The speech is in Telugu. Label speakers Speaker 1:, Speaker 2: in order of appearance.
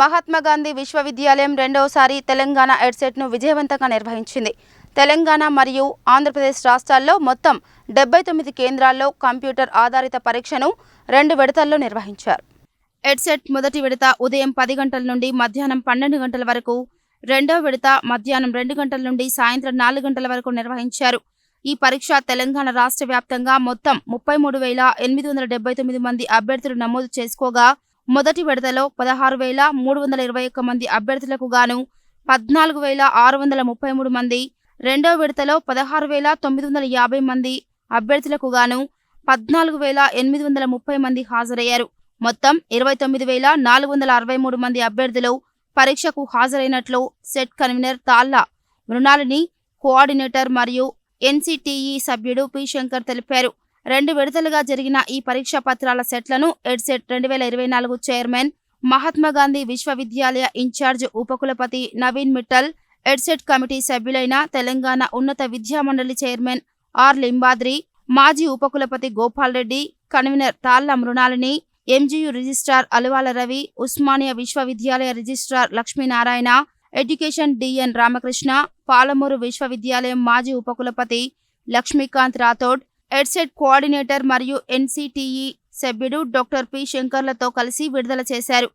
Speaker 1: మహాత్మా గాంధీ విశ్వవిద్యాలయం రెండవసారి తెలంగాణ ఎడ్సెట్ను విజయవంతంగా నిర్వహించింది. తెలంగాణ మరియు ఆంధ్రప్రదేశ్ రాష్ట్రాల్లో మొత్తం డెబ్బై తొమ్మిది కేంద్రాల్లో కంప్యూటర్ ఆధారిత పరీక్షను రెండు విడతల్లో నిర్వహించారు. ఎడ్సెట్ మొదటి విడత ఉదయం పది గంటల నుండి మధ్యాహ్నం పన్నెండు గంటల వరకు రెండవ విడత మధ్యాహ్నం రెండు గంటల నుండి సాయంత్రం నాలుగు గంటల వరకు నిర్వహించారు. ఈ పరీక్ష తెలంగాణ రాష్ట్ర వ్యాప్తంగా మొత్తం ముప్పై మూడు వేల ఎనిమిది వందల డెబ్బై తొమ్మిది మంది అభ్యర్థులు నమోదు చేసుకోగా మొదటి విడతలో పదహారు వేల మూడు వందల ఇరవై ఒక్క మంది అభ్యర్థులకు గాను పద్నాలుగు వేల ఆరు వందల ముప్పై మూడు మంది రెండవ విడతలో పదహారు వేల తొమ్మిది వందల యాభై మంది అభ్యర్థులకు గాను పద్నాలుగు వేల ఎనిమిది వందల ముప్పై మంది హాజరయ్యారు. మొత్తం ఇరవై తొమ్మిది వేల నాలుగు వందల అరవై మూడు మంది అభ్యర్థులు పరీక్షకు హాజరైనట్లు SET convener Talla Mrunalini coordinator మరియు ఎన్సిటిఈ సభ్యుడు పి శంకర్ తెలిపారు. రెండు విడతలుగా జరిగిన ఈ పరీక్షా పత్రాల సెట్లను ఎడ్సెట్ రెండు వేల ఇరవై నాలుగు చైర్మన్ మహాత్మాగాంధీ విశ్వవిద్యాలయ ఇన్ఛార్జ్ ఉపకులపతి నవీన్ మిట్టల్ ఎడ్సెట్ కమిటీ సభ్యులైన తెలంగాణ ఉన్నత విద్యా మండలి చైర్మన్ ఆర్ లింబాద్రి మాజీ ఉపకులపతి Gopal Reddy convener Talla Mrunalini MGU registrar Aluvala Ravi Osmania విశ్వవిద్యాలయ registrar Lakshminarayana education DN Ramakrishna Palamuru విశ్వవిద్యాలయం మాజీ ఉపకులపతి లక్ష్మీకాంత్ రాథోడ్ ఎడ్సెట్ కోఆర్డినేటర్ మరియు ఎన్సిటిఈ సభ్యుడు డాక్టర్ పి శంకర్లతో కలిసి విడుదల చేశారు.